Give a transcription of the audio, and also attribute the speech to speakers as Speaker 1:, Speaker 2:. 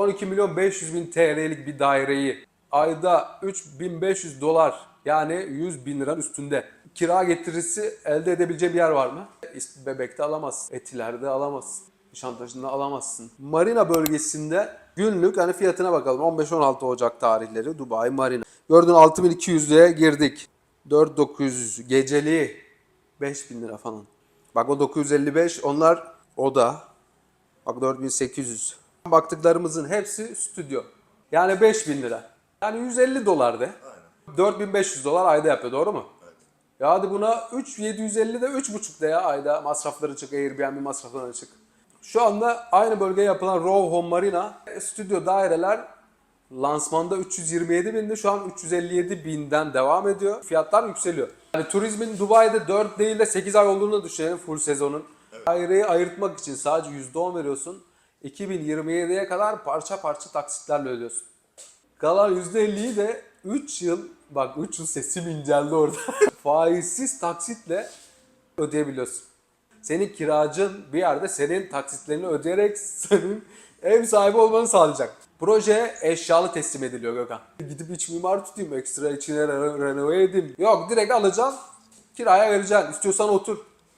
Speaker 1: 12 milyon 500 bin TL'lik bir daireyi ayda 3500 dolar yani 100 bin liranın üstünde kira getirisi elde edebileceği bir yer var mı? Bebek'te alamazsın. Etiler'de alamazsın. Nişantaşı'nda alamazsın. Marina bölgesinde günlük hani fiyatına bakalım. 15-16 Ocak tarihleri Dubai Marina. Gördüğün 6200'lüğe girdik. 4900 geceliği 5000 lira falan. Bak o 955 onlar oda. Bak 4800. Baktıklarımızın hepsi stüdyo. Yani 5000 lira. Yani 150 dolar de. 4500 dolar ayda yapıyor doğru mu? Ya hadi buna 3 750 de 3,5 de ya ayda masrafları çık Airbnb masrafları çık. Şu anda aynı bölgeye yapılan Row Home Marina e, stüdyo daireler lansmanda 327 bindi şu an 357 binden devam ediyor. Fiyatlar yükseliyor. Yani turizmin Dubai'de 4 değil de 8 ay olduğunu düşünelim full sezonun. Daireyi ayırtmak için sadece %10 veriyorsun. 2027'ye kadar parça parça taksitlerle ödüyorsun. Kalan %50'yi de 3 yıl, bak 3 yıl sesim inceldi orada. Faizsiz taksitle ödeyebiliyorsun. Senin kiracın bir yerde senin taksitlerini ödeyerek senin ev sahibi olmanı sağlayacak. Proje eşyalı teslim ediliyor Gökhan. Gidip iç mimar tutayım, ekstra içine re- renove edeyim. Yok direkt alacaksın, kiraya vereceksin. İstiyorsan otur.